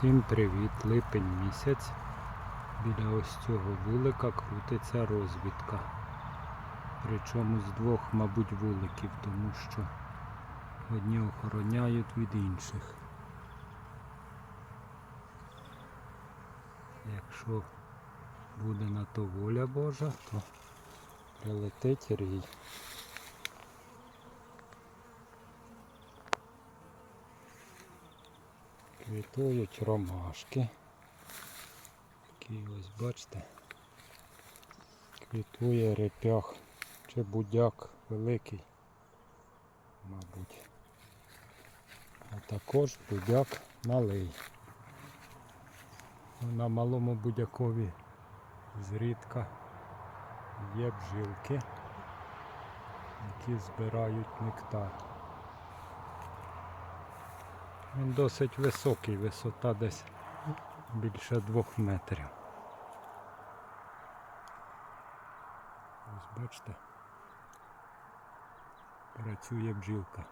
Всім привіт! Липень місяць. Біля ось цього вулика крутиться розвідка. Причому з двох, мабуть, вуликів, тому що одні охороняють від інших. Якщо буде на то воля Божа, то прилетить рій. Квітують ромашки. Такі ось бачите. Квітує репях чи будяк великий, мабуть. А також будяк малий. На малому будякові зрідка є бжилки, які збирають нектар. Він досить високий, висота десь більше двох метрів. Ось бачите, працює бджілка.